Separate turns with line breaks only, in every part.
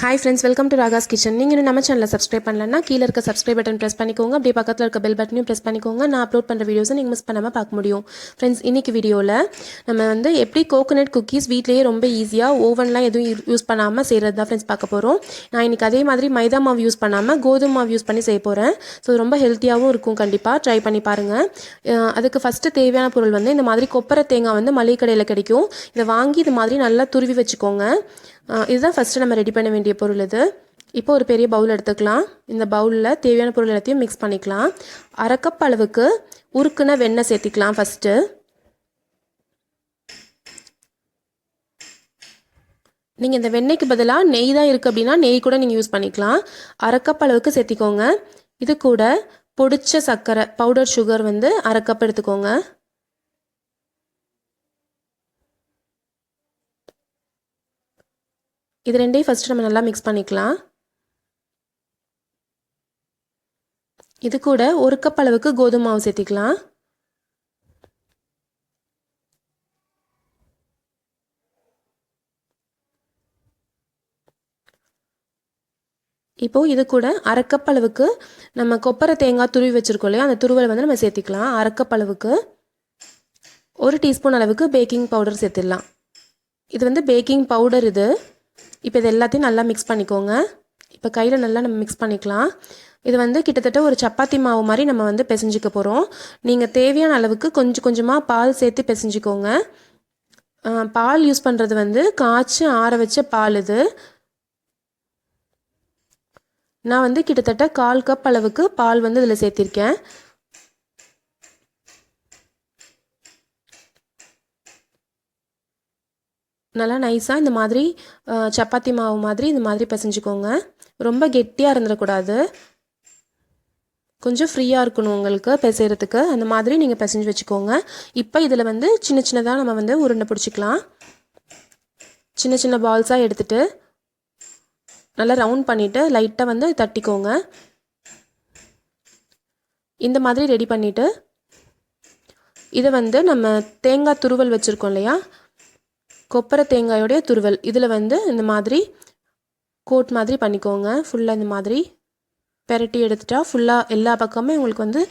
Hi friends welcome to Raga's kitchen நீங்கள் நம்ம சேனலில் சப்ஸ்கிரைப் பண்ணலன்னா கீழே இருக்க சப்ஸ்கிரைப் பட்டன் ப்ரெஸ் பண்ணிக்கோங்க. அப்படியே பக்கத்தில் இருக்க பெல் பட்டனையும் ப்ரெஸ் பண்ணிக்கோங்க. நான் அப்லோட் பண்ணுற வீடியோஸை நீங்கள் மிஸ் பண்ணாமல் பார்க்க முடியும். ஃப்ரெண்ட்ஸ் இன்றைக்கி வீடியோவில் நம்ம வந்து எப்படி கோகோனட் குக்கீஸ் வீட்லேயே ரொம்ப ஈஸியாக ஓவன்லாம் எதுவும் யூஸ் பண்ணாமல் செய்கிறது தான் ஃப்ரெண்ட்ஸ் பார்க்க போகிறோம் நான் இன்னைக்கு அதே மாதிரி மைதா மாவு யூஸ் பண்ணாமல் கோதுமை மாவு யூஸ் பண்ணி செய்ய போகிறேன் ஸோ ரொம்ப ஹெல்த்தியாகவும் இருக்கும் கண்டிப்பாக ட்ரை பண்ணி பாருங்கள் அதுக்கு ஃபஸ்ட்டு தேவையான பொருள் வந்து இந்த மாதிரி கொப்பரை தேங்காய் வந்து மளிகை கடையில் கிடைக்கும். இதை வாங்கி இது மாதிரி நல்லா துருவி வச்சுக்கோங்க. இதுதான் ஃபஸ்ட்டு நம்ம ரெடி பண்ண வேண்டிய பொருள் இது. இப்போ ஒரு பெரிய பவுல் எடுத்துக்கலாம். இந்த பவுலில் தேவையான பொருள் எல்லாத்தையும் மிக்ஸ் பண்ணிக்கலாம். அரை கப் அளவுக்கு உருக்குன வெண்ணெய் சேர்த்திக்கலாம் ஃபஸ்ட்டு நீங்கள் இந்த வெண்ணெய்க்கு பதிலாக நெய் தான் இருக்குது அப்படின்னா நெய் கூட நீங்கள் யூஸ் பண்ணிக்கலாம். அரை கப் அளவுக்கு சேர்த்திக்கோங்க. இது கூட பொடிச்ச சர்க்கரை பவுடர் சுகர் வந்து அரை கப் எடுத்துக்கோங்க. இது ரெண்டையும் ஃபஸ்ட்டு நம்ம நல்லா மிக்ஸ் பண்ணிக்கலாம். இது கூட ஒரு கப் அளவுக்கு கோதுமை மாவு சேர்த்திக்கலாம். இப்போது இது கூட அரைக்கப் அளவுக்கு நம்ம கொப்பரை தேங்காய் துருவி வச்சுருக்கோம் இல்லையா அந்த துருவலை வந்து நம்ம சேர்த்திக்கலாம். அரைக்கப் அளவுக்கு ஒரு டீஸ்பூன் அளவுக்கு பேக்கிங் பவுடர் சேர்த்திடலாம். இது வந்து பேக்கிங் பவுடர் இது. இப்போ இது எல்லாத்தையும் நல்லா மிக்ஸ் பண்ணிக்கோங்க. இப்போ கையில் நல்லா நம்ம மிக்ஸ் பண்ணிக்கலாம். இது வந்து கிட்டத்தட்ட ஒரு சப்பாத்தி மாவு மாதிரி நம்ம வந்து பிசைஞ்சிக்க போகிறோம் நீங்கள் தேவையான அளவுக்கு கொஞ்சம் கொஞ்சமாக பால் சேர்த்து பிசைஞ்சிக்கோங்க. பால் யூஸ் பண்ணுறது வந்து காய்ச்சி ஆற வச்ச பால் இது. நான் வந்து கிட்டத்தட்ட கால் கப் அளவுக்கு பால் வந்து இதில் சேர்த்திருக்கேன். நல்லா நைஸாக இந்த மாதிரி சப்பாத்தி மாவு மாதிரி இந்த மாதிரி பிசைஞ்சிக்கோங்க. ரொம்ப கெட்டியாக இருந்துடக்கூடாது. கொஞ்சம் ஃப்ரீயாக இருக்கணும் உங்களுக்கு பிசைகிறதுக்கு அந்த மாதிரி நீங்கள் பிசைஞ்சு வச்சுக்கோங்க. இப்போ இதில் வந்து சின்ன சின்னதாக நம்ம வந்து உருண்டை பிடிச்சிக்கலாம். சின்ன சின்ன பால்ஸாக எடுத்துகிட்டு நல்லா ரவுண்ட் பண்ணிவிட்டு லைட்டாக வந்து தட்டிக்கோங்க. இந்த மாதிரி ரெடி பண்ணிவிட்டு இதை வந்து நம்ம தேங்காய் துருவல் வச்சுருக்கோம் இல்லையா? கொப்பரை தேங்காயோடைய துருவல். இதில் வந்து இந்த மாதிரி கோட் மாதிரி பண்ணிக்கோங்க. ஃபுல்லாக இந்த மாதிரி பெரட்டி எடுத்துட்டா ஃபுல்லாக எல்லா பக்கமே உங்களுக்கு வந்து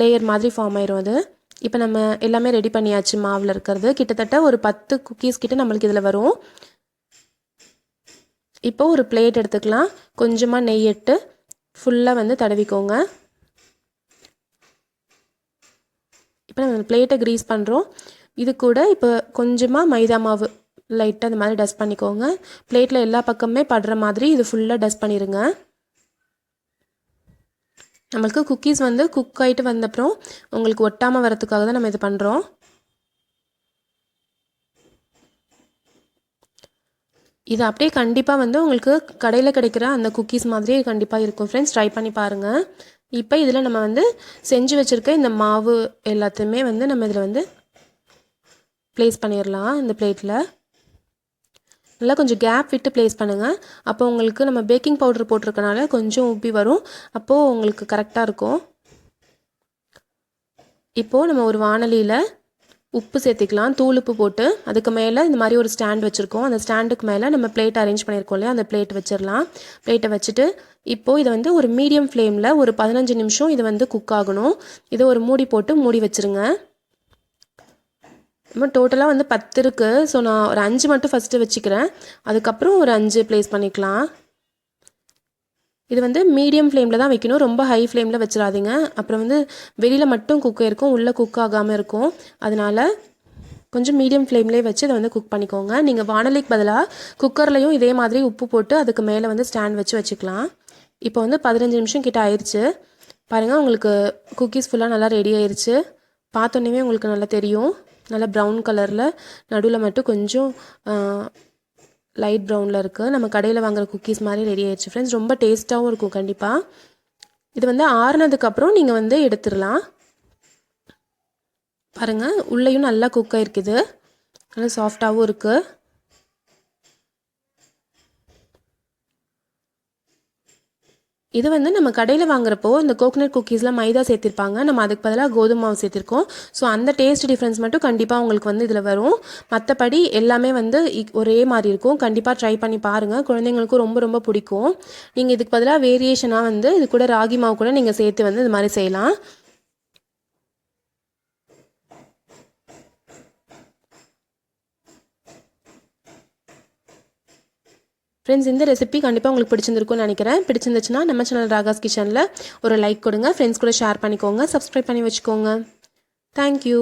லேயர் மாதிரி ஃபார்ம் ஆயிரும் அது. இப்போ நம்ம எல்லாமே ரெடி பண்ணியாச்சு மாவில் இருக்கிறது. கிட்டத்தட்ட ஒரு பத்து குக்கீஸ் கிட்ட நம்மளுக்கு இதில் வரும். இப்போ ஒரு பிளேட் எடுத்துக்கலாம். கொஞ்சமாக நெய் எட்டு ஃபுல்லாக வந்து தடவிக்கோங்க. இப்போ நம்ம பிளேட்டை க்ரீஸ் பண்ணுறோம் இது கூட இப்போ கொஞ்சமாக மைதா மாவு லைட்டாக இந்த மாதிரி டஸ்ட் பண்ணிக்கோங்க. பிளேட்டில் எல்லா பக்கமே படுற மாதிரி இது ஃபுல்லாக டஸ்ட் பண்ணிடுங்க நம்மளுக்கு குக்கீஸ் வந்து குக் ஆகிட்டு வந்தப்புறம் உங்களுக்கு ஒட்டாமல் வரத்துக்காக தான் நம்ம இது பண்ணுறோம் இது அப்படியே கண்டிப்பாக வந்து உங்களுக்கு கடையில் கிடைக்கிற அந்த குக்கீஸ் மாதிரியே கண்டிப்பாக இருக்கும். ஃப்ரெண்ட்ஸ் ட்ரை பண்ணி பாருங்கள் இப்போ இதில் நம்ம வந்து செஞ்சு வச்சுருக்க இந்த மாவு எல்லாத்தையுமே வந்து நம்ம இதில் வந்து ப்ளேஸ் பண்ணிடலாம் இந்த பிளேட்டில் நல்லா கொஞ்சம் கேப் விட்டு ப்ளேஸ் பண்ணுங்கள் அப்போ உங்களுக்கு நம்ம பேக்கிங் பவுடர் போட்டிருக்கனால கொஞ்சம் உப்பி வரும். அப்போது உங்களுக்கு கரெக்டாக இருக்கும். இப்போது நம்ம ஒரு வானலியில் உப்பு சேர்த்திக்கலாம். தூள் உப்பு போட்டு அதுக்கு மேலே இந்த மாதிரி ஒரு ஸ்டாண்ட் வச்சுருக்கோம். அந்த ஸ்டாண்டுக்கு மேலே நம்ம பிளேட் அரேஞ்ச் பண்ணியிருக்கோம் இல்லையா? அந்த பிளேட் வச்சிடலாம் பிளேட்டை வச்சுட்டு இப்போது இதை வந்து ஒரு மீடியம் ஃப்ளேமில் ஒரு பதினஞ்சு நிமிஷம் இது வந்து குக் ஆகணும். இதை ஒரு மூடி போட்டு மூடி வச்சுருங்க. நம்ம டோட்டலாக வந்து பத்து இருக்குது ஸோ நான் ஒரு அஞ்சு மட்டும் ஃபஸ்ட்டு வச்சுக்கிறேன். அதுக்கப்புறம் ஒரு அஞ்சு ப்ளேஸ் பண்ணிக்கலாம். இது வந்து மீடியம் ஃப்ளேமில் தான் வைக்கணும். ரொம்ப ஹை ஃப்ளேமில் வச்சிடாதீங்க. அப்புறம் வந்து வெளியில் மட்டும் குக் இருக்கும். உள்ளே குக் ஆகாமல் இருக்கும். அதனால் கொஞ்சம் மீடியம் ஃப்ளேம்லேயே வச்சு இதை வந்து குக் பண்ணிக்கோங்க. நீங்கள் வானலிக்கு பதிலாக குக்கர்லேயும் இதே மாதிரி உப்பு போட்டு அதுக்கு மேலே வந்து ஸ்டாண்ட் வச்சு வச்சுக்கலாம். இப்போ வந்து பதினஞ்சு நிமிஷம் கிட்ட ஆயிடுச்சு பாருங்கள் உங்களுக்கு குக்கீஸ் ஃபுல்லாக நல்லா ரெடி ஆயிடுச்சு பார்த்தோன்னே உங்களுக்கு நல்லா தெரியும். நல்லா ப்ரௌன் கலரில் நடுவில் மட்டும் கொஞ்சம் லைட் ப்ரௌனில் இருக்குது நம்ம கடையில் வாங்குற குக்கீஸ் மாதிரி ரெடி ஆயிடுச்சு ஃப்ரெண்ட்ஸ் ரொம்ப டேஸ்ட்டாகவும் இருக்கும் கண்டிப்பாக இது வந்து ஆறுனதுக்கப்புறம் நீங்கள் வந்து எடுத்துடலாம். பாருங்கள் உள்ளேயும் நல்லா குக் ஆகிருக்குது நல்லா சாஃப்டாகவும் இருக்குது இது வந்து நம்ம கடையில் வாங்குறப்போ இந்த கோகனட் குக்கீஸில் மைதா சேர்த்திருப்பாங்க. நம்ம அதுக்கு பதிலாக கோதுமை மாவு சேர்த்திருக்கோம். ஸோ அந்த டேஸ்ட் டிஃப்ரென்ஸ் மட்டும் கண்டிப்பாக உங்களுக்கு வந்து இதில் வரும். மற்றபடி எல்லாமே வந்து இக்- ஒரே மாதிரி இருக்கும். கண்டிப்பாக ட்ரை பண்ணி பாருங்கள் குழந்தைங்களுக்கும் ரொம்ப ரொம்ப பிடிக்கும். நீங்கள் இதுக்கு பதிலாக வேரியேஷனாக வந்து இது கூட ராகி மாவு கூட நீங்கள் சேர்த்து வந்து இது மாதிரி செய்யலாம். ஃப்ரெண்ட்ஸ் இந்த ரெசிபி கண்டிப்பாக உங்களுக்கு பிடிச்சிருந்துருக்கும்னு நினைக்கிறேன். பிடிச்சிருந்துச்சுன்னா நம்ம சேனல் ராகாஸ் கிச்சனில் ஒரு லைக் கொடுங்க. ஃப்ரெண்ட்ஸ் கூட ஷேர் பண்ணிக்கோங்க. சப்ஸ்கிரைப் பண்ணி வச்சுக்கோங்க. தேங்க்யூ